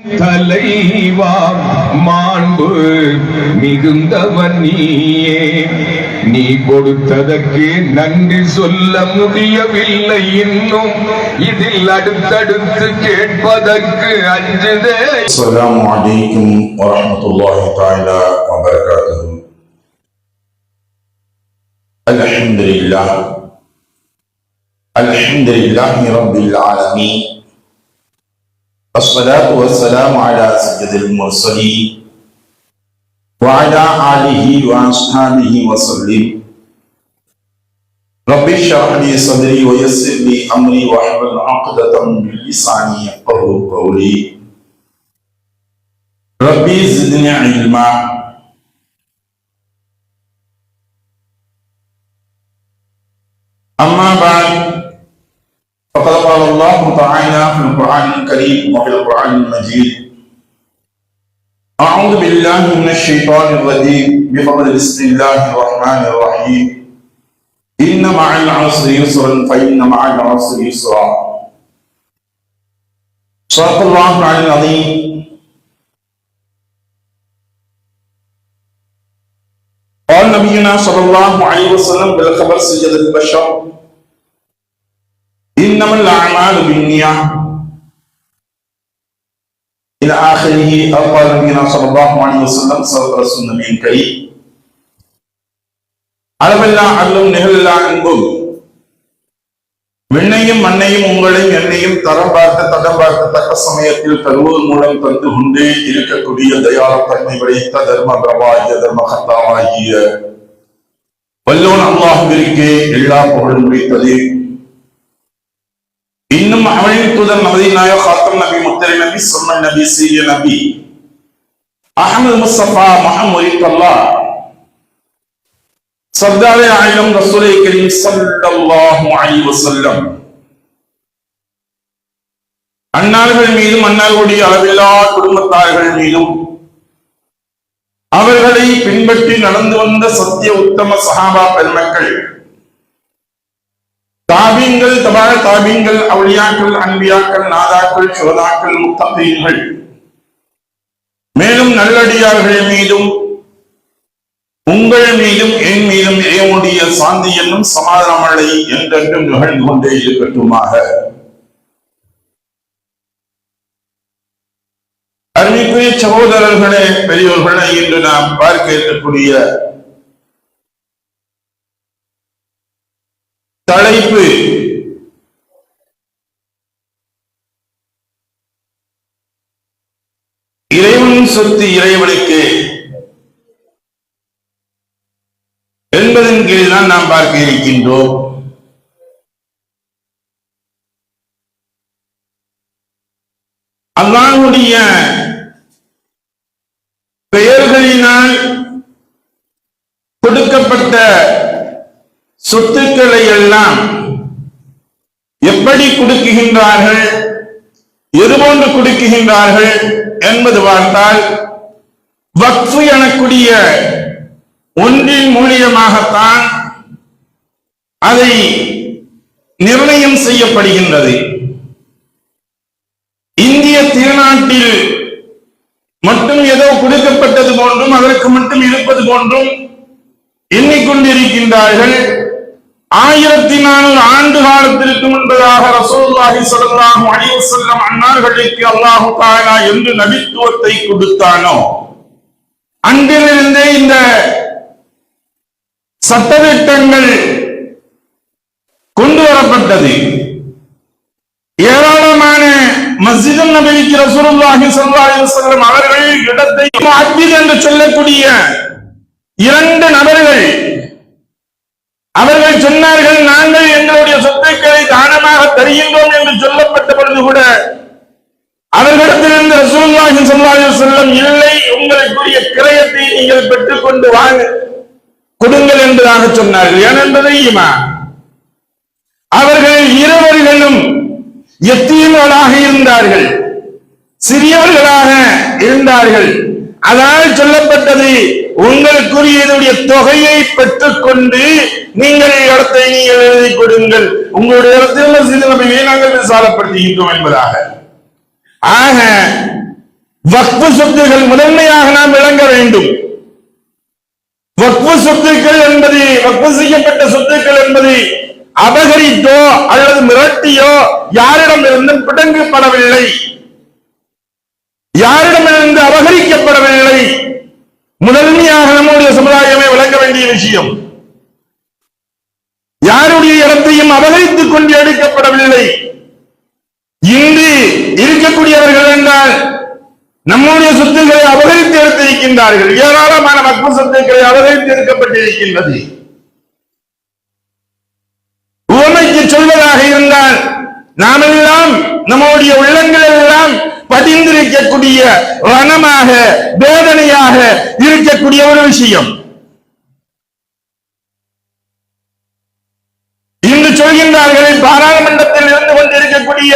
தலைவா மாண்பு மிகுந்தவன் நீயே. நீ கொடுத்ததற்கு நன்றி சொல்ல முடியவில்லை இன்னும். இதில் அடுத்தடுத்து கேட்பதற்கு அஞ்சுதே. அஸ்ஸலாமு அலைக்கும் வரஹ்மத்துல்லாஹி தஆலா வபரகாத்துஹு. அல்ஹம்துலில்லாஹ். அல்ஹம்துலில்லாஹி ரப்பில் ஆலமீன். الصلاة والسلام على سيد المرسلين وعلى آله وأصحابه وسلم. رب اشرح لي صدري ويسر لي أمري واحلل عقدة من لساني يفقهوا قولي. ربي زدني علما. أما بعد قال الله تعالى في القرآن الكريم وفي القرآن المجيد. أعوذ بالله من الشيطان الرجيم. بفضل بسم الله الرحمن الرحيم. إن مع العسر يسرا فإن مع العسر يسرا. صدق الله العلي العظيم. قال نبينا صلى الله عليه وسلم بالخبر سجد البشر. إنما الأعمال بالنية إلى آخره أو قال نبينا صلى الله عليه وسلم صدق رسول النبي الكريم அளவெல்லா அல்லும் நிகழல்லா என்போம் விண்ணையும் மண்ணையும் உங்களையும் என்னையும் தரம் பார்க்க தடம் பார்க்க தக்க சமயத்தில் தருவதன் மூலம் தந்து கொண்டே இருக்கக்கூடிய தயாள தன்மை படைத்த தர்ம பிரபாகிய தர்ம கத்தாவாகிய வல்லோன் அல்லாஹுவிற்கே எல்லா புகழும் முடித்தது இன்னும் தூதர் ஹாத்தம் நபி முத்தரை நபி சொன்ன நபி சீரிய நபி அகமது முஸ்தபா சர்தாரே ஆயிரம் ரசூலை கரீம் அன்னார்கள் மீதும் அன்னார்களுடைய அளவில்லா குடும்பத்தார்கள் மீதும் அவர்களை பின்பற்றி நடந்து வந்த சத்திய உத்தம சஹாபா பெருமக்கள் தாபீன்கள் தபால தாபீன்கள் அவுளியாக்கள் அன்பியாக்கள் நாதாக்கள் சுவதாக்கள் முத்தகீன்கள் மேலும் நல்லடியார்கள் மீதும் உங்கள் மீதும் என் மீதும் இறைவனுடைய சாந்தி என்னும் சமாதானமழை என்றென்றும் நிகழ்ந்து கொண்டே இருக்கட்டுமாக. அருமைக்குரிய சகோதரர்களே பெரியோர்களே இன்று நாம் பார்க்க இருக்கக்கூடிய தலைப்பு. இறைவன் சொத்து இறைவனுக்கு. என்பதன் கீழ் தான் நாம் பார்க்க இருக்கின்றோம். சொத்துக்களை எல்லாம் எப்படி கொடுக்குகின்றார்கள் எதுபோன்று கொடுக்குகின்றார்கள் என்பது பார்த்தால் வக்ஃபு எனக்கூடிய ஒன்றின் மூலியமாகத்தான் அதை நிர்ணயம் செய்யப்படுகின்றது. இந்திய திருநாட்டில் மட்டும் ஏதோ கொடுக்கப்பட்டது போன்றும் அதற்கு மட்டும் இருப்பது போன்றும் எண்ணிக்கொண்டிருக்கின்றார்கள். ஆயிரத்தி நானூறு ஆண்டு காலத்திற்கு முன்பதாக ரசூலுல்லாஹி ஸல்லல்லாஹு அலைஹி செல்லும் அன்னார்களுக்கு அல்லாஹு தஆலா என்று நபித்துவத்தை கொடுத்தானோ அன்றிலிருந்தே இந்த சட்டத்திட்டங்கள் கொண்டு வரப்பட்டது. ஏராளமான மஸ்ஜிது நபிக்கு ரசூலுல்லாஹி ஸல்லல்லாஹு அலைஹி வஸல்லம் அவர்கள் இடத்தை அஜித் என்று சொல்லக்கூடிய இரண்டு நபர்கள் அவர்கள் சொன்னார்கள் நாங்கள் எங்களுடைய சொத்துக்களை தானமாக தருகின்றோம் என்று சொல்லப்பட்ட பொழுது கூட அவர்களிடத்திலிருந்து ரசூல்லாஹி சொல்லாஹி அலைஹி இல்லை உங்களுக்குரிய கிரயத்தை நீங்கள் பெற்றுக்கொண்டு வாங்க கொடுங்கள் என்பதாக சொன்னார்கள். ஏனென்பதை ஈமா அவர்கள் இருவர்களும் எத்தீம்களாக இருந்தார்கள் சிறியவர்களாக இருந்தார்கள். அதனால் சொல்லப்பட்டது உங்களுக்குரியதுடைய தொகையை பெற்றுக்கொண்டு நீங்கள் இடத்தை நீங்கள் எழுதி கொடுங்கள். உங்களுடைய இடத்தில் மஸ்ஜித் நபியை நாங்கள் விசாலப்படுத்துகின்றோம் என்பதாக. ஆக வக்பு சொத்துகள் முதன்மையாக நாம் விளங்க வேண்டும். வக்பு சொத்துக்கள் என்பது வக்பு செய்யப்பட்ட சொத்துக்கள் என்பது அபகரித்தோ அல்லது மிரட்டியோ யாரிடமிருந்தும் பிடங்கப்படவில்லை. யாரிடமிருந்து அபகரிக்கப்படவில்லை? முதன்மையாக நம்முடைய சமுதாயமே விளங்க வேண்டிய விஷயம். யாருடைய இடத்தையும் அபகரித்துக் கொண்டு எடுக்கப்படவில்லை? இன்று இருக்கக்கூடியவர்கள் என்றால் நம்முடைய சொத்துக்களை அபகரித்து எடுத்திருக்கின்றார்கள். ஏராளமான மக்கள் சொத்துக்களை அபகரித்து எடுக்கப்பட்டிருக்கின்றது. உவமைக்கு சொல்வதாக இருந்தால் நாமெல்லாம் நம்முடைய உள்ளங்கள் எல்லாம் பதிந்திருக்கக்கூடிய ரணமாக வேதனையாக இருக்கக்கூடிய ஒரு விஷயம். இன்று சொல்கின்றார்கள் பாராளுமன்றத்தில் இருந்து கொண்டிருக்கக்கூடிய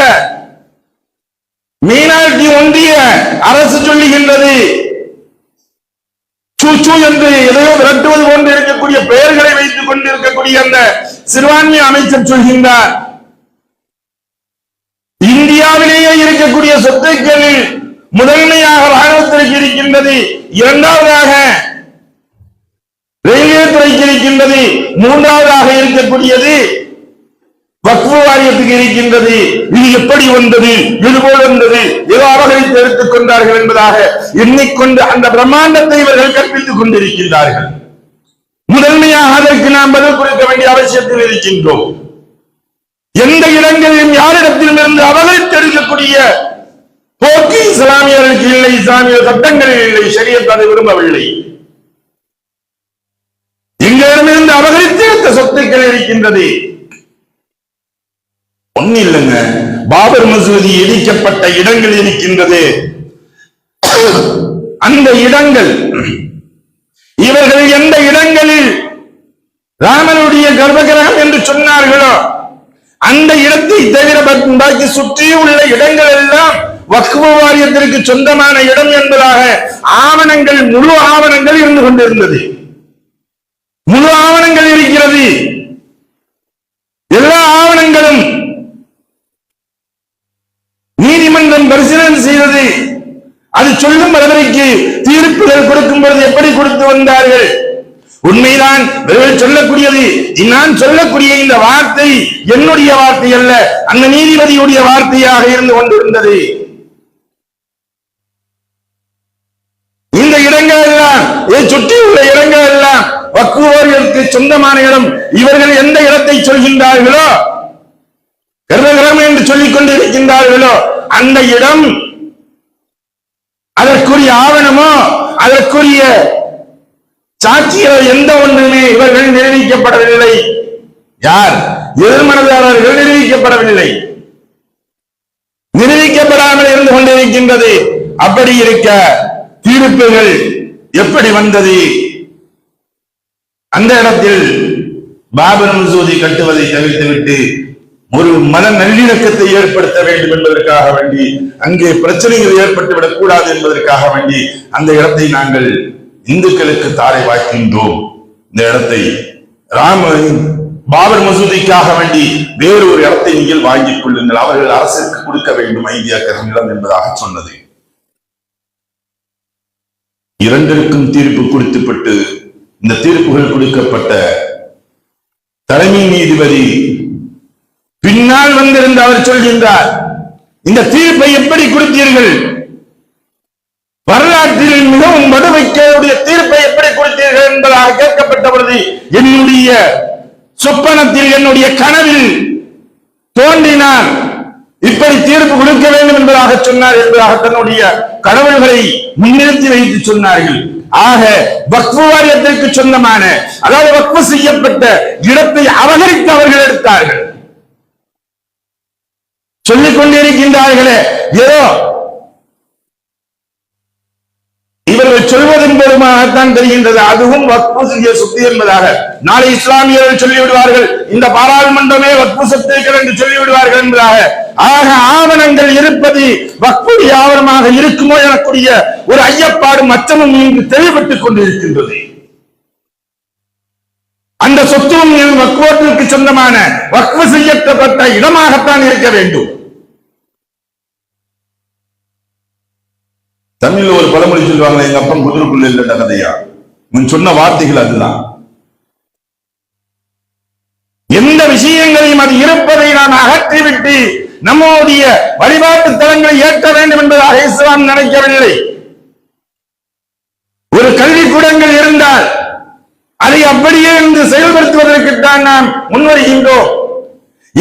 மீனாட்சி ஒன்றிய அரசு சொல்லுகின்றது. சுச்சு என்று எதையோ விரட்டுவது போன்று இருக்கக்கூடிய பெயர்களை வைத்துக் கொண்டிருக்கக்கூடிய அந்த சிறுபான்மை அமைச்சர் சொல்கின்றார். இந்தியாவிலேயே இருக்கக்கூடிய சொத்துக்களில் முதன்மையாக ராணுவத்திற்கு இருக்கின்றது. இரண்டாவதாக ரயில்வே துறைக்கு இருக்கின்றது. மூன்றாவதாக இருக்கக்கூடியது வக்ஃபு வாரியத்துக்கு இருக்கின்றது. இது எப்படி வந்தது? இது போல் வந்தது. ஏதோ அபகரித்து எடுத்துக் கொண்டார்கள் என்பதாக எண்ணிக்கொண்டு அந்த பிரம்மாண்டத்தை இவர்கள் கற்பித்துக் கொண்டிருக்கின்றார்கள். முதன்மையாக அதற்கு நாம் பதில் கொடுக்க வேண்டிய அவசியத்தில் இருக்கின்றோம். எந்த இடங்களிலும் யாரிடத்திலும் இருந்து அபகரித்து எடுக்கக்கூடிய போக்கு இஸ்லாமியர்களுக்கு இல்லை இஸ்லாமிய சட்டங்களில் இல்லை ஷரியத் அதை விரும்பவில்லை. எங்களிடமிருந்து அபகரித்து சொத்துக்கள் இருக்கின்றது. ஒண்ணு இல்லைங்க. பாபர் மசூதி இடிக்கப்பட்ட இடங்கள் இருக்கின்றது. அந்த இடங்கள் இவர்கள் எந்த இடங்களில் ராமனுடைய கர்ப்பகிரகம் என்று சொன்னார்களோ அந்த இடத்தை தவிர பாக்கி சுற்றியுள்ள இடங்கள் எல்லாம் வக்குவ வாரியத்திற்கு சொந்தமான இடம் என்பதாக ஆவணங்கள் முழு ஆவணங்கள் இருந்து கொண்டிருந்தது. முழு ஆவணங்கள் இருக்கிறது. எல்லா ஆவணங்களும் நீதிமன்றம் பரிசீலனை செய்தது. அது சொல்லும் அளவிற்கு தீர்ப்புகள் கொடுக்கும் பொழுது எப்படி கொடுத்து வந்தார்கள்? உண்மைதான். இவர்கள் சொல்லக்கூடியது நான் சொல்லக்கூடிய இந்த வார்த்தை என்னுடைய வார்த்தை அல்ல அந்த நீதிபதியுடைய வார்த்தையாக இருந்து கொண்டிருந்தது. இந்த இடங்கள் எல்லாம் இதை சுற்றி உள்ள இடங்கள் எல்லாம் வக்குவோர்களுக்கு சொந்தமான இடம். இவர்கள் எந்த இடத்தை சொல்கின்றார்களோ கர்வகிரம் என்று சொல்லிக் கொண்டிருக்கின்றார்களோ அந்த இடம் அதற்குரிய ஆவணமோ அதற்குரிய சாட்சியோ எந்த ஒன்றுமே இவர்கள் நிரூபிக்கப்படவில்லை. யார்? எதிர்மனதாரர்கள் நிரூபிக்கப்படவில்லை. நிரூபிக்கப்படாமல் இருந்து கொண்டிருக்கின்றது. அப்படி இருக்க தீர்ப்புகள் எப்படி வந்தது? அந்த இடத்தில் பாபர் மசூதி கட்டுவதை தவிர்த்துவிட்டு ஒரு மன நல்லிணக்கத்தை ஏற்படுத்த வேண்டும் என்பதற்காக வேண்டி அங்கே பிரச்சனைகள் ஏற்பட்டுவிடக் கூடாது என்பதற்காக வேண்டி அந்த இடத்தை நாங்கள் இந்துக்களுக்கு தாரை வாய்க்கின்றோம். இந்த இடத்தை ராம பாபர் மசூதிக்காக வேண்டி வேறு ஒரு இடத்தை நீங்கள் வாங்கிக் கொள்ளுங்கள். அவர்கள் அரசுக்கு கொடுக்க வேண்டும் ஐந்தியாக்கர் நிலம் என்பதாக சொன்னது. இரண்டிற்கும் தீர்ப்பு கொடுத்துப்பட்டு இந்த தீர்ப்புகள் கொடுக்கப்பட்ட தலைமை நீதிபதி பின்னால் வந்திருந்து அவர் சொல்கின்றார் இந்த தீர்ப்பை எப்படி கொடுத்தீர்கள்? வரலாற்றில் மிகவும் வடுவைக்கையுடைய தீர்ப்பை எப்படி கொடுத்தீர்கள் என்பதாக கேட்கப்பட்ட பொழுது என்னுடைய சொப்பனத்தில் என்னுடைய கனவில் தோன்றினார். இப்படி தீர்ப்பு கொடுக்க வேண்டும் என்பதாக சொன்னார் என்பதாக தன்னுடைய கடவுள்களை முன்னிறுத்தி வைத்து சொன்னார்கள். ஆக வக்ஃபு வாரியத்திற்கு சொந்தமான அதாவது வக்ஃபு செய்யப்பட்ட இடத்தை அபகரித்து அவர்கள் எடுத்தார்கள். சொல்லிக் கொண்டிருக்கின்றார்களே ஏதோ இவர்கள் சொல்வதன் மூலமாகத்தான் தெரிகின்றது. அதுவும் வக்பு செய்ய சொத்து என்பதாக. நாளை இஸ்லாமியர்கள் சொல்லிவிடுவார்கள் இந்த பாராளுமன்றமே வக்பு சொத்துக்கள் என்று சொல்லிவிடுவார்கள் என்பதாக. ஆக ஆவணங்கள் இருப்பது வக்புடைய ஆவணமாக இருக்குமோ எனக்கூடிய ஒரு ஐயப்பாடு அச்சமும் இங்கு தெளிவிட்டுக் கொண்டிருக்கின்றது. அந்த சொத்தும் வக்வோட்டிற்கு சொந்தமான வக்வு செய்யப்பட்ட இடமாகத்தான் இருக்க வேண்டும். தமிழ்ல ஒரு பழமொழி சொல்லுவாங்க எங்க அப்பன் குதிரைக்குள்ள இல்லட்ட கதையா? முன் சொன்ன வார்த்தைகள் அதுதான். எந்த விஷயங்களையும் அது இருப்பதை நாம் அகற்றிவிட்டு நம்முடைய வழிபாட்டு தலங்களை ஏற்ற வேண்டும் என்பதாக இஸ்லாம் நினைக்கவில்லை. ஒரு கல்விக்கூடங்கள் இருந்தால் அதை அப்படியே இருந்து செயல்படுத்துவதற்குத்தான் நாம் முன்வருகின்றோம்.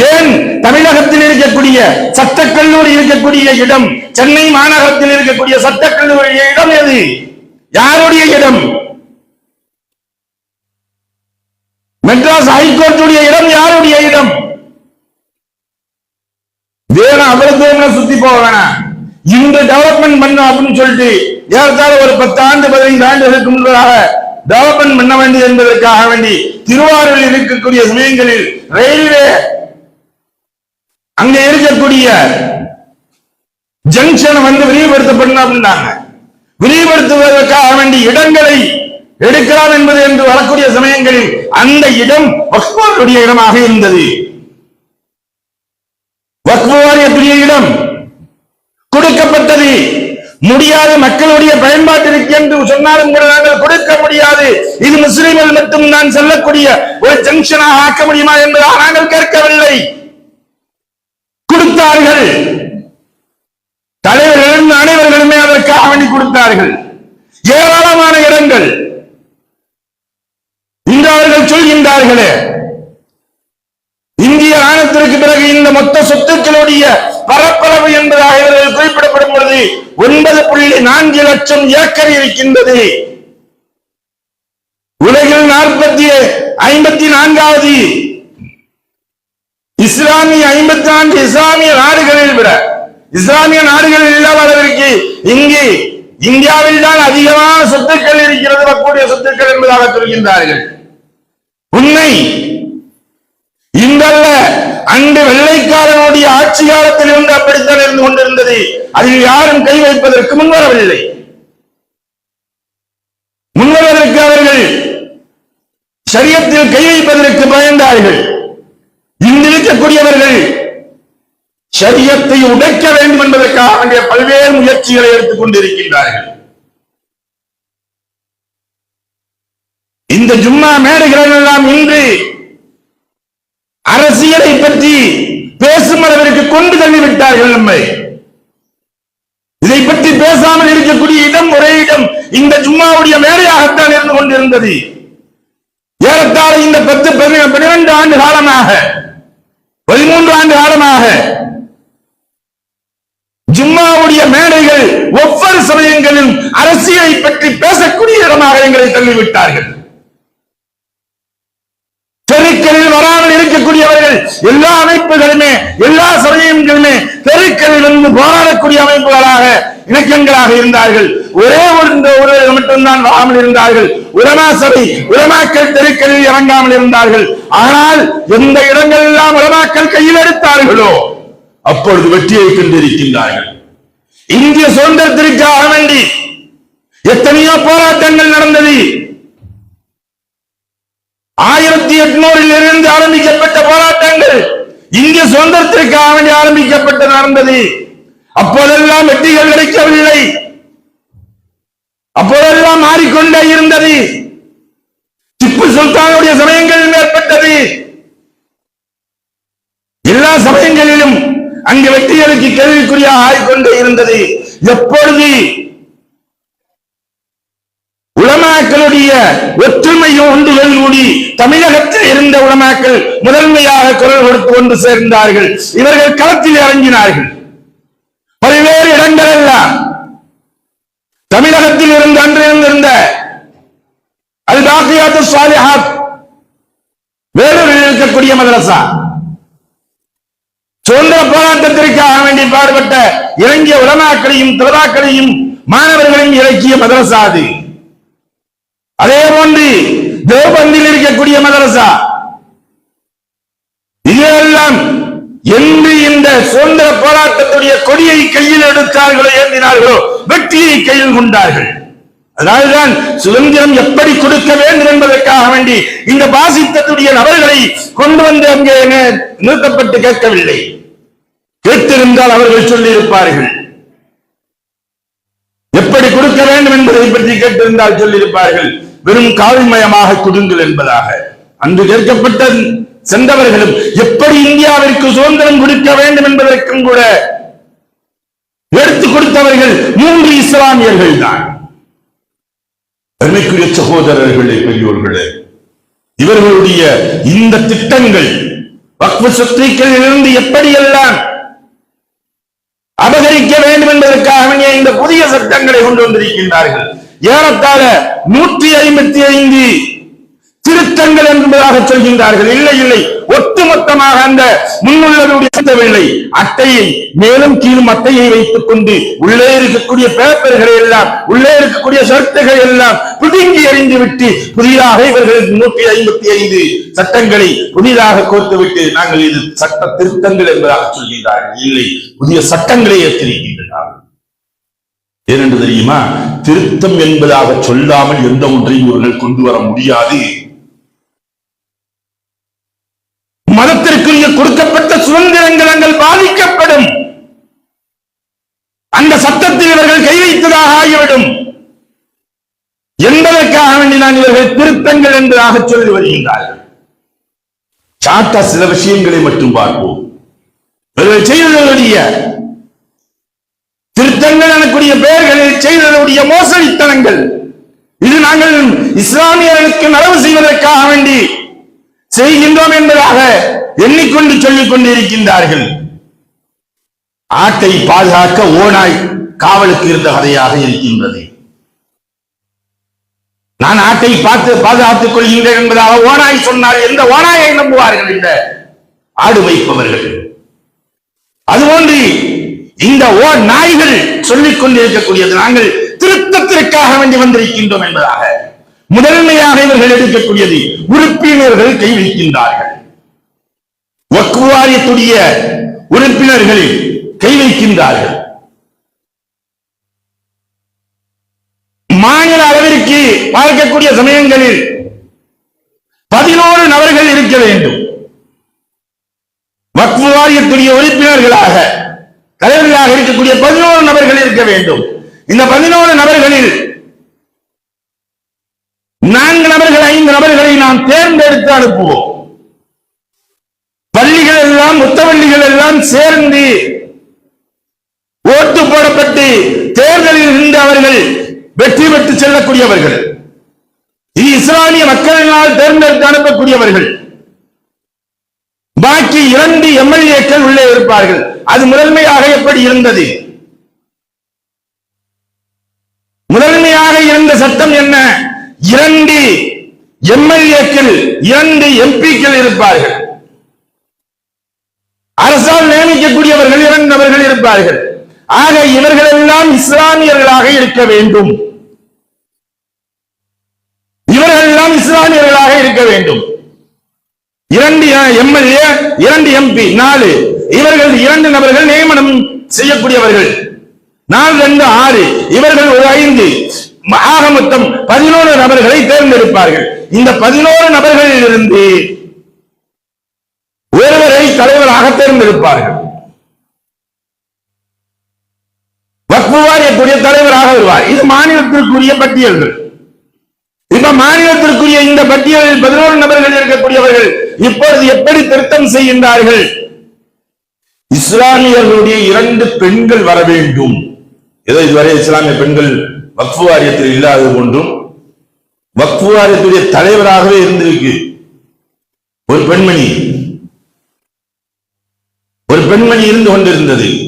ஏன் தமிழகத்தில் இருக்கக்கூடிய சட்டக்கல்லூரி இருக்கக்கூடிய இடம் சென்னை மாநகரத்தில் இருக்கக்கூடிய சட்டக்கல்லூரி இடம் எது? யாருடைய இடம்? மெட்ராஸ் ஹைகோர்ட்டுடைய இடம் யாருடைய இடம்? வேணும் அவ்வளவு தூரம் சுத்தி போக வேணாம். இந்த டெவலப்மெண்ட் பண்ணும் அப்படின்னு சொல்லிட்டு ஏறத்தாழ ஒரு பத்து ஆண்டு பதினைந்து ஆண்டுகளுக்கு முன்பதாக டெவலப்மெண்ட் பண்ண வேண்டியது என்பதற்காக வேண்டி திருவாரூரில் இருக்கக்கூடிய சமயங்களில் ரயில்வே அங்க இருக்கக்கூடிய ஜங்ஷன் வந்து விரிவுபடுத்தப்படணும் அப்படின்னாங்க விரிவுபடுத்துவதற்காக வேண்டிய இடங்களை எடுக்கலாம் என்பது என்று வரக்கூடிய சமயங்களில் அந்த இடம் வக்ஃபுடைய இடமாக இருந்தது. வக்ஃபு இடம் கொடுக்கப்பட்டது. முடியாது மக்களுடைய பயன்பாட்டிற்கு என்று சொன்னாலும் கூட நாங்கள் கொடுக்க முடியாது. இது முஸ்லிம்கள் மட்டும் நான் செல்லக்கூடிய ஒரு ஜங்ஷனாக ஆக்க முடியுமா என்பதாக நாங்கள் கேட்கவில்லை. கொடுத்தார்கள். தலைவர்கள் அனைவர்களுமே அதற்காக வேண்டி கொடுத்தார்கள். ஏராளமான இடங்கள். இன்று அவர்கள் சொல்கின்றார்களே இந்திய ஆணத்திற்கு பிறகு இந்த மொத்த சொத்துக்களுடைய பரப்பளவு என்பதாக இவர்கள் குறிப்பிடப்படும் பொழுது ஒன்பது புள்ளி நான்கு லட்சம் ஏக்கர் இருக்கின்றது. உலகில் நாற்பத்தி ஐம்பத்தி நான்காவது இஸ்லாமிய ஐம்பத்தி நான்கு இஸ்லாமிய நாடுகளில் விட இஸ்லாமிய நாடுகளில் இல்லாத அளவிற்கு இங்கு இந்தியாவில் தான் அதிகமான சொத்துக்கள் இருக்கிறது மக்களுடைய சொத்துக்கள் என்பதாக சொல்கின்றார்கள். உண்மை இன்றல்ல அன்று வெள்ளைக்காரனுடைய ஆட்சி காலத்தில் இருந்து அப்படித்தான் இருந்து கொண்டிருந்தது. அதில் யாரும் கை வைப்பதற்கு முன்வரவில்லை முன்வருவதற்கு அவர்கள் சரியத்தில் கை வைப்பதற்கு பயந்தார்கள். இன்று இருக்கக்கூடியவர்கள் சரியத்தை உடைக்க வேண்டும் என்பதற்காக அங்கே பல்வேறு முயற்சிகளை எடுத்துக் கொண்டிருக்கின்றார்கள். இந்த ஜும்மா மேடைகள் எல்லாம் இன்று அரசியலை பற்றி பேசும் அளவிற்கு கொண்டு தள்ளிவிட்டார்கள் நம்மை. இதை பற்றி பேசாமல் இருக்கக்கூடிய இடம் ஒரே இடம் இந்த ஜும்மாவுடைய மேடையாகத்தான் இருந்து கொண்டிருந்தது. ஏறத்தாழ இந்த பத்து பதின- பன்னிரண்டு ஆண்டு காலமாக பதிமூன்று ஆண்டு காலமாக ஜும்மாவுடைய மேடைகள் ஒவ்வொரு சமயங்களிலும் அரசியலை பற்றி பேசக்கூடிய இடமாக எங்களை தள்ளிவிட்டார்கள். தெருக்களில் வராமல் இருக்கக்கூடியவர்கள் எல்லா அமைப்புகளுமே எல்லா சமயங்களுமே தெருக்களில் இருந்து போராடக்கூடிய அமைப்புகளாக இணக்கங்களாக இருந்தார்கள். ஒரே ஒரு ஒரு மட்டும்தான் வராமல் இருந்தார்கள். உலமா சபை உலமாக்கள் தெருக்களில் இறங்காமல் இருந்தார்கள். ஆனால் எந்த இடங்கள் எல்லாம் உலமாக்கள் கையில் எடுத்தார்களோ அப்பொழுது வெற்றியை கண்டிருக்கின்றார்கள். இந்திய சுதந்திரத்திற்காக வேண்டி எத்தனையோ போராட்டங்கள் நடந்தது. ஆயிரத்தி எட்நூறில் இருந்து ஆரம்பிக்கப்பட்ட போராட்டங்கள் இந்திய சுதந்திரத்திற்காக வேண்டி ஆரம்பிக்கப்பட்டு நடந்தது. அப்போதெல்லாம் வெற்றிகள் கிடைக்கவில்லை. அப்போதெல்லாம் மாறிக்கொண்டே இருந்தது. திப்பு சுல்தானுடைய சமயங்களில் ஏற்பட்டது எல்லா சமயங்களிலும் அங்கு வெற்றிகளுக்கு கேள்விக்குறியாக ஆகிக்கொண்டே இருந்தது. எப்பொழுது உலமாக்களுடைய ஒற்றுமையும் ஒன்றுகள் கூடி தமிழகத்தில் இருந்த உலமாக்கள் முதன்மையாக குரல் கொடுத்து கொண்டு சேர்ந்தார்கள். இவர்கள் களத்தில் இறங்கினார்கள். பல்வேறு இடங்கள் எல்லாம் தமிழகத்தில் இருந்து அன்று இருந்திருந்த அது பாக்கியாத்து சுவாலிஹாத் வேலூரில் இருக்கக்கூடிய மதரசா சுதந்திர போராட்டத்திற்காக வேண்டி பாடுபட்ட இறங்கிய உலமாக்களையும் திரதாக்களையும் மாணவர்களையும் இறக்கிய மதரசா அது. அதே போன்று தேவபந்தில் இருக்கக்கூடிய மதரசா. இதெல்லாம் என்று இந்த சுதந்திர போராட்டத்துடைய கொடியை கையில் எடுத்தார்களோ ஏந்தினார்களோ வெற்றியை கையில் கொண்டார்கள். அதனால்தான் சுதந்திரம் எப்படி கொடுக்க வேண்டும் என்பதற்காக வேண்டி இந்த பாசித்தத்துடைய நபர்களை கொண்டு வந்து அங்கே நிறுத்தப்பட்டு கேட்கவில்லை. கேட்டிருந்தால் அவர்கள் சொல்லியிருப்பார்கள். எப்படி கொடுக்க வேண்டும் என்பதை பற்றி கேட்டிருந்தால் சொல்லியிருப்பார்கள். வெறும் காவிமயமாக கொடுங்கள் என்பதாக அன்று கேட்கப்பட்ட சென்றவர்களும் எப்படி இந்தியாவிற்கு சுதந்திரம் கொடுக்க வேண்டும் என்பதற்கும் கூட எடுத்துக் கொடுத்தவர்கள் மூன்று இஸ்லாமியர்கள் தான் பெருமைக்குரிய சகோதரர்களே பெரியோர்களே இவர்களுடைய இந்த திட்டங்கள் வக்ஃபு சொத்துக்களில் இருந்து எப்படியெல்லாம் அபகரிக்க வேண்டும் என்பதற்காக இந்த புதிய சட்டங்களை கொண்டு வந்திருக்கின்றார்கள். ஏறத்தாழ நூற்றி ஐம்பத்தி ஐந்து திருத்தங்கள் என்பதாக சொல்கின்றார்கள். இல்லை இல்லை. ஒட்டுமொத்தமாக அந்த முன்னுள்ளவருடைய அட்டையை மேலும் கீழும் அட்டையை வைத்துக் கொண்டு உள்ளே இருக்கக்கூடிய பேப்பர்களை எல்லாம் உள்ளே இருக்கக்கூடிய சர்த்துகள் எல்லாம் பிடுங்கி எறிந்து விட்டு புதிதாக இவர்கள் நூற்றி ஐம்பத்தி ஐந்து சட்டங்களை புதிதாக கோர்த்துவிட்டு நாங்கள் இது சட்ட திருத்தங்கள் என்பதாக சொல்கின்றார்கள். இல்லை புதிய சட்டங்களை ஏற்றிருக்கின்றனர். ஏனென்று தெரியுமா? திருத்தம் என்பதாக சொல்லாமல் எந்த ஒன்றையும் இவர்கள் கொண்டு வர முடியாது. மதத்திற்குரிய கொடுக்கப்பட்ட சுதந்திரங்கள் அங்கள் பாதிக்கப்படும். அந்த சத்தத்தில் இவர்கள் கை வைத்ததாக ஆகிவிடும். என்பதற்காக வேண்டி நான் இவர்கள் திருத்தங்கள் என்பதாக சொல்லி வருகின்றார்கள். சாட்டா சில விஷயங்களை மட்டும் பார்ப்போம். இவர்கள் செய்ததனுடைய திருத்தங்கள் எனக்குரிய பெயர்களில் செய்ததனுடைய மோசடித்தனங்கள். இது நாங்கள் இஸ்லாமியர்களுக்கு நலவு செய்வதற்காக வேண்டி செய்கின்றோம் என்பதாக எண்ணிக்கொண்டு சொல்லிக் கொண்டிருக்கின்றார்கள். ஆட்டை பாதுகாக்க ஓனாய் காவலுக்கு இருந்த கதையாக இருக்கின்றது. நான் ஆட்டை பார்த்து பாதுகாத்துக் கொள்கின்றேன் என்பதாக ஓனாய் சொன்னால் எந்த ஓனாயை நம்புவார்கள் இந்த? ஆடு வைப்பவர்கள். அதுபோன்று இந்த ஓ நாய்கள் சொல்லிக் கொண்டிருக்கக்கூடியது நாங்கள் திருத்தத்திற்காக வேண்டி வந்திருக்கின்றோம் என்பதாக. முதன்மையாக இவர்கள் எடுக்கக்கூடியது உறுப்பினர்கள் கை வைக்கின்றார்கள். வக்குவாரியத்துடைய உறுப்பினர்கள் கை வைக்கின்றார்கள். மாநில அளவிற்கு பார்க்கக்கூடிய சமயங்களில் பதினோரு நபர்கள் இருக்க வேண்டும். வக்ஃபு வாரியத்துடைய உறுப்பினர்களாக தலைவர்களாக இருக்கக்கூடிய பதினோரு நபர்கள் இருக்க வேண்டும். இந்த பதினோரு நபர்களில் நான்கு நபர்கள் ஐந்து நபர்களை நாம் தேர்ந்தெடுத்து அனுப்புவோம். பள்ளிகள் எல்லாம் முத்தவள்ளிகள் எல்லாம் சேர்ந்து ஓட்டு போடப்பட்டு தேர்தலில் இருந்து அவர்கள் வெற்றி பெற்று செல்லக்கூடியவர்கள். இது இஸ்லாமிய மக்களினால் தேர்ந்தெடுத்து அனுப்பக்கூடியவர்கள். பாக்கி இரண்டு எம்எல்ஏக்கள் உள்ளே இருப்பார்கள். அது முதன்மையாக எப்படி இருந்தது? முதன்மையாக இருந்த சட்டம் என்ன? இரண்டு எம்எல்ஏக்கள் இரண்டு எம்பிக்கள் இருப்பார்கள். அரசால் நியமிக்கக்கூடியவர்கள் இரண்டு நபர்கள் இருப்பார்கள். ஆக இவர்கள் எல்லாம் இஸ்லாமியர்களாக இருக்க வேண்டும். இவர்கள் எல்லாம் இஸ்லாமியர்களாக இருக்க வேண்டும். இரண்டு எம்எல்ஏ இரண்டு எம்பி நாலு. இவர்கள் இரண்டு நபர்கள் நியமனம் செய்யக்கூடியவர்கள். நாலு ரெண்டு ஆறு. இவர்கள் ஒரு ஐந்து. ஆக மொத்தம் பதினோரு நபர்களை தேர்ந்தெடுப்பார்கள். இந்த பதினோரு நபர்களில் இருந்து ஒருவரை தலைவராக தேர்ந்தெடுப்பார்கள். வக்ஃபு வாரியக்கூடிய தலைவராக வருவார். இது மாநிலத்திற்குரிய பட்டியல்கள். இப்ப மாநிலத்திற்குரிய இந்த பட்டியலில் பதினோரு நபர்கள் இருக்கக்கூடியவர்கள் இப்பொழுது எப்படி திருத்தம் செய்கின்றார்கள்? இஸ்லாமியர்களுடைய இரண்டு பெண்கள் வர வேண்டும். ஏதோ இதுவரை இஸ்லாமிய பெண்கள் வக்ஃபு வாரியத்தில் இல்லாதது ஒன்றும் வக்ஃபு வாரியத்துடைய தலைவராகவே இருந்திருக்கு. ஒரு பெண்மணி. ஒரு பெண்மணி இருந்து கொண்டிருந்தது.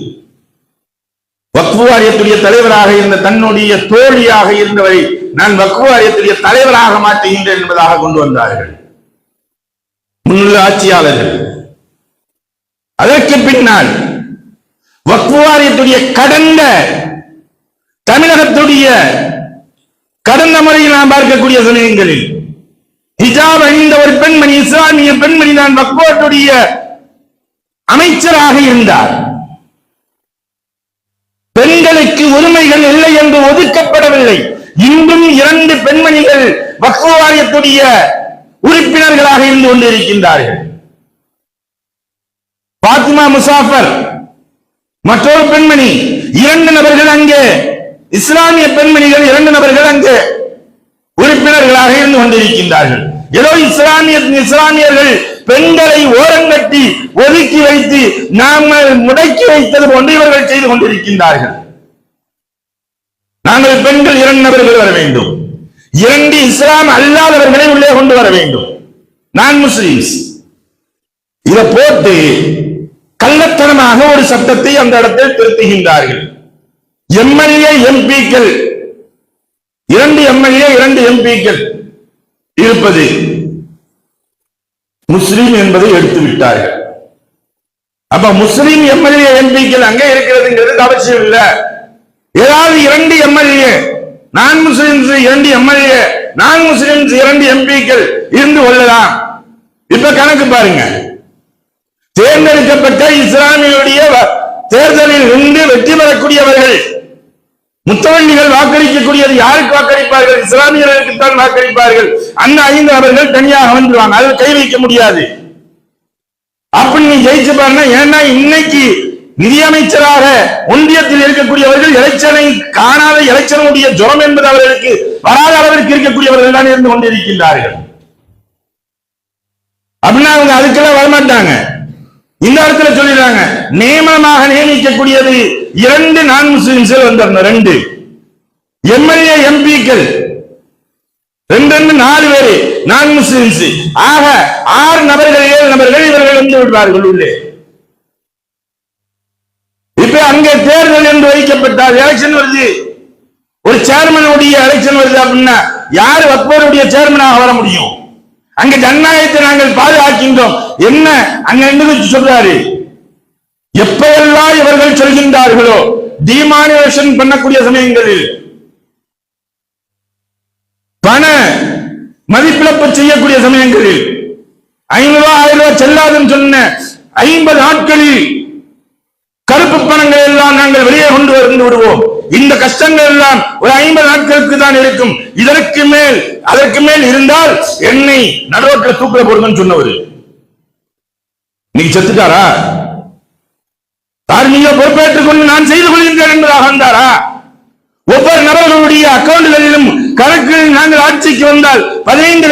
வக்ஃபு வாரியத்துடைய தலைவராக இருந்த தன்னுடைய தோழியாக இருந்தவரை நான் வக்ஃபு வாரியத்துடைய தலைவராக மாற்றுகின்றேன் என்பதாக கொண்டு வந்தார்கள். முன்னுள்ள ஆட்சியாளர்கள். அதற்கு பின்னால் வக்ஃபு வாரியத்துடைய கடந்த தமிழகத்துடைய கடந்த முறையில் நாம் பார்க்கக்கூடிய சமயங்களில் ஹிஜாப் அணிந்த ஒரு பெண்மணி இஸ்லாமிய பெண்மணி நான் வக்ஃபுடைய அமைச்சராக இருந்தார். பெண்களுக்கு உரிமைகள் இல்லை என்று ஒதுக்கப்படவில்லை. இன்றும் இரண்டு பெண்மணிகள் வக்ஃபு வாரியத்துடைய உறுப்பினர்களாக இருந்து கொண்டிருக்கின்றார்கள். பாத்திமா முசாஃபர் மற்றொரு பெண்மணி இரண்டு நபர்கள் அங்கே இஸ்லாமிய பெண்மணிகள் இரண்டு நபர்கள் அங்கே உறுப்பினர்களாக இருந்து கொண்டிருக்கின்றார்கள். ஏதோ இஸ்லாமிய இஸ்லாமியர்கள் பெண்களை ஓரங்கட்டி ஒதுக்கி வைத்து நாம முடக்கி வைத்தது போன்று இவர்கள் செய்து கொண்டிருக்கின்றார்கள். நாங்கள் பெண்கள் இரண்டு நபர்கள் வர வேண்டும். இரண்டு இஸ்லாம் அல்லாதவர்களை உள்ளே கொண்டு வர வேண்டும். நான் முஸ்லிம்ஸ். இதை போட்டு கள்ளத்தனமாக ஒரு சட்டத்தை அந்த இடத்தில் திருத்துகின்றார்கள். எம்எல்ஏ எம்பிக்கள். இரண்டு எம்எல்ஏ இரண்டு எம்பிக்கள் இருப்பது முஸ்லீம் என்பதை எடுத்து விட்டார்கள். அப்ப முஸ்லீம் எம்எல்ஏ எம்பிக்கள் அங்கே இருக்கிறதுங்கிறது அவசியம் இல்ல. ஏதாவது இரண்டு எம்எல்ஏ நான் முஸ்லிம்ஸ் இரண்டு எம்எல்ஏ நான் முஸ்லிம்ஸ் இரண்டு எம்பிக்கள் இருந்து கொள்ளலாம். இப்ப கணக்கு பாருங்க. தேர்ந்தெடுக்கப்பட்ட இஸ்லாமியுடைய வ- தேர்தலில் நின்று வெற்றி பெறக்கூடியவர்கள் முத்தவண்டிகள் வாக்களிக்கக்கூடியது யாருக்கு வாக்களிப்பார்கள்? இஸ்லாமியர்களுக்கு தான் வாக்களிப்பார்கள். அந்த ஐந்து அவர்கள் தனியாக வந்துருவாங்க. அதில் கை வைக்க முடியாது. அப்படி நீ ஜெயிச்சு பாருன்னா ஏன்னா இன்னைக்கு நிதியமைச்சராக ஒன்றியத்தில் இருக்கக்கூடியவர்கள் எலெக்ஷனை காணாத எலெக்ஷனுடைய ஜுரம் என்பது அவர்களுக்கு வராத அளவிற்கு இருக்கக்கூடியவர்கள் தான் இருந்து கொண்டிருக்கின்றார்கள். அப்படின்னா அவங்க அதுக்கெல்லாம் வரமாட்டாங்க. இந்த இடத்துல சொல்லிடுறாங்க. நியமனமாக நியமிக்கக்கூடியது இரண்டு நான் முஸ்லிம்ஸில் வந்திருந்தோம் ரெண்டு. எம்எல்ஏ எம்பிக்கள் ரெண்டு ரெண்டு நாலு பேரு நான் முஸ்லிம்ஸ் ஆக ஆறு நபர்கள் ஏழு நபர்கள் இவர்கள் வந்து விடுவார்கள் உள்ளே. இப்ப அங்கே தேர்தல் என்று வைக்கப்பட்டால் எலெக்ஷன் வருது. ஒரு சேர்மனுடைய எலெக்ஷன் வருது அப்படின்னா யார் அக்பருடைய சேர்மனாக வர முடியும்? அங்க ஜனநாயகத்தை நாங்கள் பாதுகாக்கின்றோம். என்ன? அங்க இருந்து சொல்றாரு. எப்பெல்லாம் இவர்கள் சொல்கின்றார்களோ டிமானிவேஷன் பண்ணக்கூடிய சமயங்களில் பண மதிப்பிழப்பு செய்யக்கூடிய சமயங்களில் ஐநூறு ரூபாய் ஆயிரம் ரூபாய் செல்லாதுன்னு சொன்ன ஐம்பது நாட்களில் கருப்பு பணங்கள் எல்லாம் நாங்கள் வெளியே கொண்டு வந்து விடுவோம். இந்த கஷ்டங்கள் எல்லாம் ஒரு ஐம்பது நாட்களுக்கு தான் இருக்கும் இதற்கு மேல் அதற்கு மேல் இருந்தால் என்னை நடுரோட்டில் தூக்கில போடுங்கன்னு சொன்னவர். நீங்க செத்துட்டாரா? தார்மீக பொறுப்பேற்றுக் கொண்டு நான் செய்து கொள்கின்றேன் என்பதாக வந்தாரா? ஒவ்வொரு நபர்களுடைய அக்கவுண்டுகளிலும் கணக்கில் நாங்கள் ஆட்சிக்கு வந்தால் பதினைந்து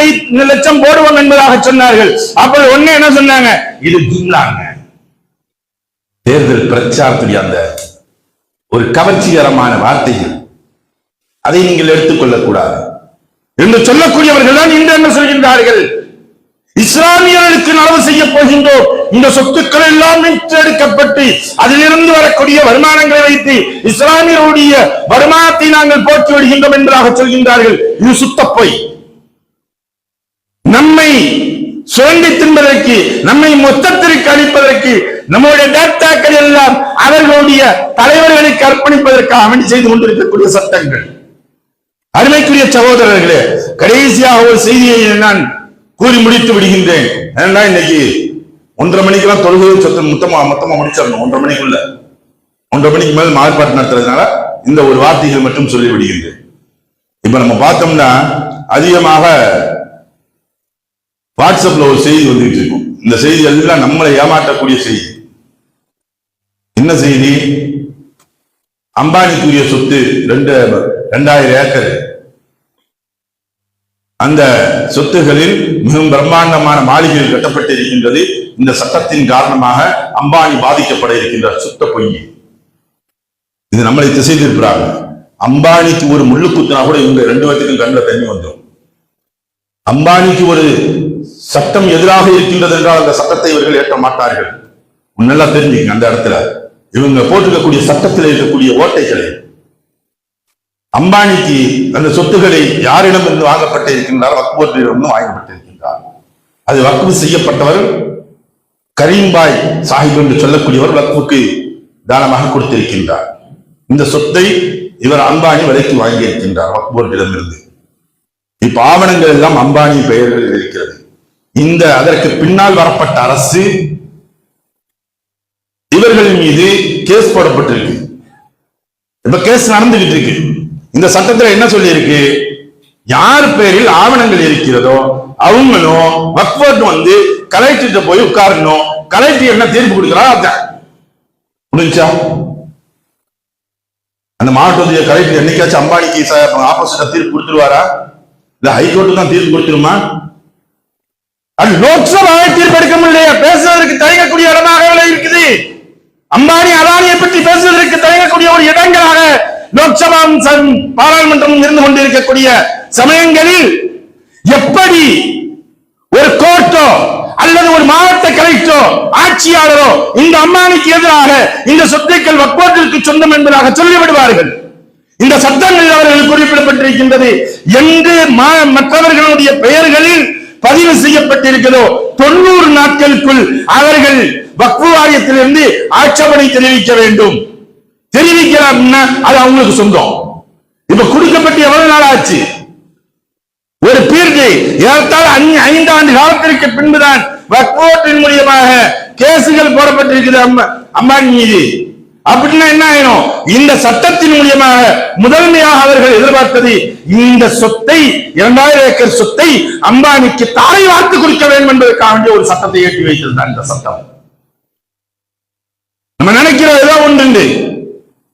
லட்சம் போடுவோம் என்பதாக சொன்னார்கள். அப்போது ஒண்ணு என்ன சொன்னாங்க? இது ஜும்லாங்க தேர்தல் பிரச்சாரத்துடைய அந்த ஒரு கவர்ச்சிகரமான வார்த்தைகள். அதை நீங்கள் எடுத்துக்கொள்ளக் கூடாது என்று சொல்லக்கூடியவர்கள் தான் இன்று என்ன சொல்கின்றார்கள்? இஸ்லாமியர்களுக்கு நலவு செய்ய போகின்றோம். இந்த சொத்துக்கள் எல்லாம் மீட்டெடுக்கப்பட்டு அதிலிருந்து வரக்கூடிய வருமானங்களை வைத்து இஸ்லாமியருடைய வருமானத்தை நாங்கள் போற்றி விடுகின்றோம் என்பதாக சொல்கின்றார்கள். இது சுத்த பொய். நம்மை சுரண்டி தின்பதற்கு நம்மை மொத்தத்திற்கு அளிப்பதற்கு நம்முடைய டேட்டாக்கள் எல்லாம் அவர்களுடைய தலைவர்களுக்கு அர்ப்பணிப்பதற்காக வேண்டி செய்து கொண்டிருக்கக்கூடிய சட்டங்கள். அருமைக்குரிய சகோதரர்களே கடைசியாக ஒரு செய்தியை நான் கூறி முடித்து விடுகின்றேன். ஏன்னா இன்னைக்கு ஒன்றரை மணிக்கெல்லாம் தொழுகை சொத்து மொத்தமா மொத்தமா முடிச்சிடணும். ஒன்றரை மணிக்குள்ள. ஒன்றரை மணிக்கு மேல் மாறுபாட்டு நடத்துறதுனால இந்த ஒரு வார்த்தைகள் மட்டும் சொல்லி விடுகின்றேன். இப்ப நம்ம பார்த்தோம்னா அதிகமாக வாட்ஸ்அப்ல ஒரு செய்தி வந்துட்டு இருக்கும். இந்த செய்தி எல்லாம் நம்மளை ஏமாற்றக்கூடிய செய்தி. என்ன செய்தி. அம்பானிக்குரிய சொத்து ரெண்டு ரெண்டாயிரம் ஏக்கர். அந்த சொத்துகளில் மிகவும் பிரம்மாண்டமான மாளிகைகள் கட்டப்பட்டிருக்கின்றது. இந்த சட்டத்தின் காரணமாக அம்பானி பாதிக்கப்பட இருக்கின்றார் சுத்த பொய். இது நம்மளை திசை திருப்புறாங்க. அம்பானிக்கு ஒரு முள்ளு குத்துனா கூட இவங்க ரெண்டு பேத்துக்கும் கண்ணில் தண்ணி வந்துடும் அம்பானிக்கு ஒரு சட்டம் எதிராக இருக்கின்றது என்றால் அந்த சட்டத்தை இவர்கள் ஏற்ற மாட்டார்கள். நல்லா தெரிஞ்சுங்க அந்த இடத்துல. இவங்க போட்டிருக்கக்கூடிய சட்டத்தில் இருக்கக்கூடிய ஓட்டைகளை அம்பானிக்கு அந்த சொத்துக்களை யாரிடமிருந்து வாங்கப்பட்டு இருக்கின்றார் வக்போர்டிடமிருந்து வாங்கப்பட்டிருக்கின்றார் அது வக்பு செய்யப்பட்டவர் கரீம்பாய் சாஹிப் என்று சொல்லக்கூடியவர் வக்புக்கு தானமாக கொடுத்திருக்கின்றார். இந்த சொத்தை இவர் அம்பானி விலைக்கு வாங்கியிருக்கின்றார் வக்போர்டிடமிருந்து இப்ப ஆவணங்கள் எல்லாம் அம்பானி பெயர்களில் இருக்கிறது. இந்த அதற்கு பின்னால் வரப்பட்ட அரசு இவர்கள் மீது கேஸ் போடப்பட்டிருக்கு. இப்ப கேஸ் நடந்துகிட்டு இருக்கு. இந்த சட்டத்துல என்ன சொல்லி இருக்கு யார் பேரில் ஆவணங்கள் இருக்கிறதோ அவங்களும் வக்ஃபோர்ட் வந்து கலெக்டர்கிட்ட போய் உட்காரணும். கலெக்டர் என்ன தீர்ப்பு கொடுக்கிறா? அதான். முடிஞ்சா அந்த மாவட்டத்துடைய கலெக்டர் என்னைக்காச்சும் அம்பானிக்கு ஆப்போசிட்டா தீர்ப்பு கொடுத்துருவாரா? இல்ல ஹைகோர்ட்டு தான் தீர்ப்பு கொடுத்துருமா? அது தீர்ப்பு எடுக்க முடியல பேசுவதற்கு தயங்கக்கூடிய இடமாக இருக்குது. அம்பானி அதானியை பற்றி பேசுவதற்கு தயங்கக்கூடிய ஒரு இடங்களாக லோக்சபா பாராளுமன்றம் இருந்து கொண்டிருக்கக்கூடிய சமயங்களில் எப்படி ஒரு கோர்ட்டோ அல்லது ஒரு மாவட்ட கலெக்டரோ ஆட்சியாளரோ இந்த அம்மானிக்கு எதிராக இந்த சொத்துக்கள் வக்கோட்டிற்கு சொந்தம் என்பதாக சொல்லிவிடுவார்கள். இந்த சட்டங்களில் அவர்கள் குறிப்பிடப்பட்டிருக்கின்றது. என்று மற்றவர்களுடைய பெயர்களில் பதிவு செய்யப்பட்டிருக்கிறதோ தொண்ணூறு நாட்களுக்குள் அவர்கள் வக்ஃபு வாரியத்திலிருந்து ஆட்சேபனை தெரிவிக்க வேண்டும். தெரிவிக்கலாம்னா அது அவங்களுக்கு சொந்தம். இப்ப கொடுக்கப்பட்டு எவ்வளவு நாள் ஆச்சு? ஒரு பீர்டு ஏறத்தாழ ஐந்து ஆண்டு காலத்திற்கு பின்புதான் வக்போட்டின் மூலியமாக கேசுகள் போடப்பட்டிருக்கிறது அம்மா அம்பானி மீது. அப்படின்னா என்ன ஆயிரும்? இந்த சட்டத்தின் மூலியமாக முதன்மையாக அவர்கள் எதிர்பார்த்தது இந்த சொத்தை இரண்டாயிரம் ஏக்கர் சொத்தை அம்பானிக்கு தாரை வார்த்து கொடுக்க வேண்டும் என்பதற்காக வேண்டிய ஒரு சட்டத்தை ஏற்றி வைத்திருந்தார் இந்த சட்டம். நம்ம நினைக்கிறோம் ஏதோ ஒன்று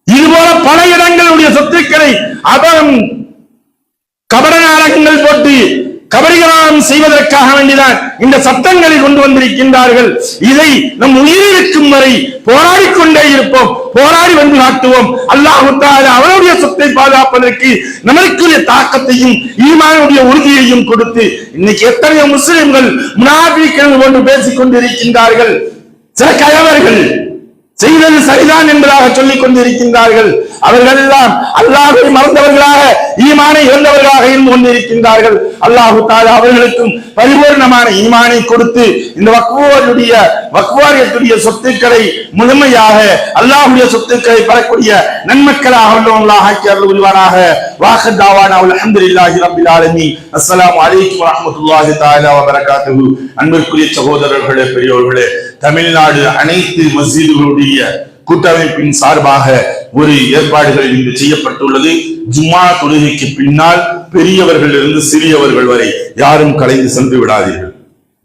இது போல பல இடங்களுடைய சொத்துக்களை அதன் கபட நாடகங்கள் போட்டு கபடிகளாம் செய்வதற்காக வேண்டிதான் இந்த சட்டங்களை கொண்டு வந்திருக்கின்றார்கள். இதை நம் உயிரிழக்கும் வரை போராடி கொண்டே இருப்போம். போராடி வந்து காட்டுவோம் அல்லாஹ் அவருடைய சொத்தை பாதுகாப்பதற்கு நமக்குரிய தாக்கத்தையும் ஈமானுடைய உறுதியையும் கொடுத்து இன்னைக்கு எத்தனையோ முஸ்லிம்கள் முனாபிக்கள் கொண்டு பேசிக் கொண்டிருக்கின்றார்கள் சில கயவர்கள் செய்தது சரிதான் என்பதாக சொல்லிக் கொண்டிருக்கின்றார்கள். அவர்கள் எல்லாம் அல்லாஹை மறந்தவர்களாக ஈமானை இழந்தவர்களாக இருந்து கொண்டிருக்கின்றார்கள். அல்லாஹு தாய் அவர்களுக்கும் பரிபூர்ணமான ஈமானை கொடுத்து இந்த வக்குவாருடைய வக்குவாரியத்துடைய சொத்துக்களை முழுமையாக அல்லாஹுடைய சொத்துக்களை பெறக்கூடிய நன்மக்களாக உள்ளவங்களாக ஆக்கி அருள் புரிவானாக வாஹத் தாவானா அல்ஹம்துலில்லாஹி ரப்பில் ஆலமீன். அஸ்ஸலாமு அலைக்கும் வரஹ்மத்துல்லாஹி தஆலா வ அன்பிற்குரிய சகோதரர்களே பெரியோர்களே தமிழ்நாடு அனைத்து மஸ்ஜிதுகளுடைய கூட்டமைப்பின் சார்பாக ஒரு ஏற்பாடுகள் இங்கு செய்யப்பட்டுள்ளது. ஜும்மா தொழுகைக்கு பின்னால் பெரியவர்கள் இருந்து சிறியவர்கள் வரை யாரும் கலைந்து சென்று விடாதீர்கள்.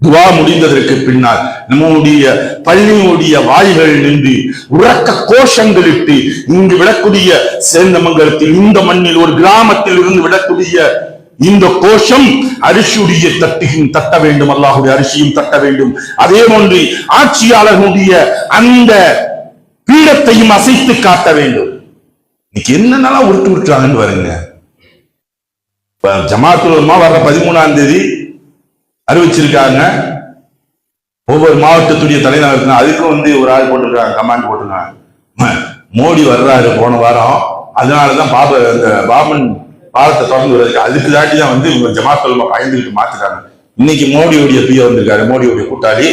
துவா முடிந்ததற்கு பின்னால் நம்முடைய பள்ளியுடைய வாய்கள் நின்று உறக்க கோஷங்களிட்டு இங்கு விடக்கூடிய சேந்தமங்கலத்தில் இந்த மண்ணில் ஒரு கிராமத்தில் இருந்து விடக்கூடிய இந்த கோஷம் அரிசியுடைய தட்டியும் தட்ட வேண்டும் அல்லாஹுடைய அரிசியும் தட்ட வேண்டும். அதே போன்று ஆட்சியாளர்களுடைய அந்த பீடத்தையும் அசைத்து காட்ட வேண்டும். இன்னைக்கு என்னென்னலாம் உருட்டு விட்டுறாங்கன்னு வருங்க ஜமாத்துலமா வர்ற பதிமூணாம் தேதி அறிவிச்சிருக்காங்க. ஒவ்வொரு மாவட்டத்துடைய தலைநகர் அதுக்கும் வந்து ஒரு ஆள் போட்டிருக்காங்க கமாண்ட் போட்டிருக்காங்க. மோடி வர்றாரு போன வாரம். அதனாலதான் பாப இந்த பாபன் பாலத்தை திறந்து வருவதற்கு அதுக்கு தாட்டி தான் வந்து இவங்க ஜமாத் உலமா பயந்துகிட்டு மாத்துறாங்க இன்னைக்கு மோடியுடைய பிய வந்திருக்காரு மோடியுடைய கூட்டாளி.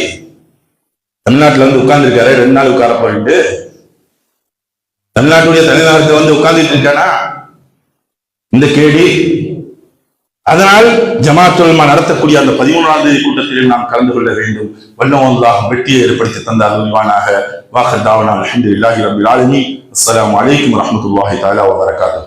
தமிழ்நாட்டுல வந்து உட்கார்ந்துருக்காரு ரெண்டு நாள் உட்கார போயிட்டு. தமிழ்நாட்டுடைய தலைநகரத்தை வந்து உட்கார்ந்துட்டு இருக்கானா? இந்த கேடி அதனால் ஜமாத் உலமா நடத்தக்கூடிய அந்த பதிமூணாம் தேதி கூட்டத்தில் நாம் கலந்து கொள்ள வேண்டும். வல்லவல்லாஹ் வெற்றியை ஏற்படுத்தி தந்தார் விரிவானாக அஹமது இல்லாஹி ரபில் ஆலமீன். அஸ்லாம் வலைக்கம் வரமத்துல்லாஹி தாலா வ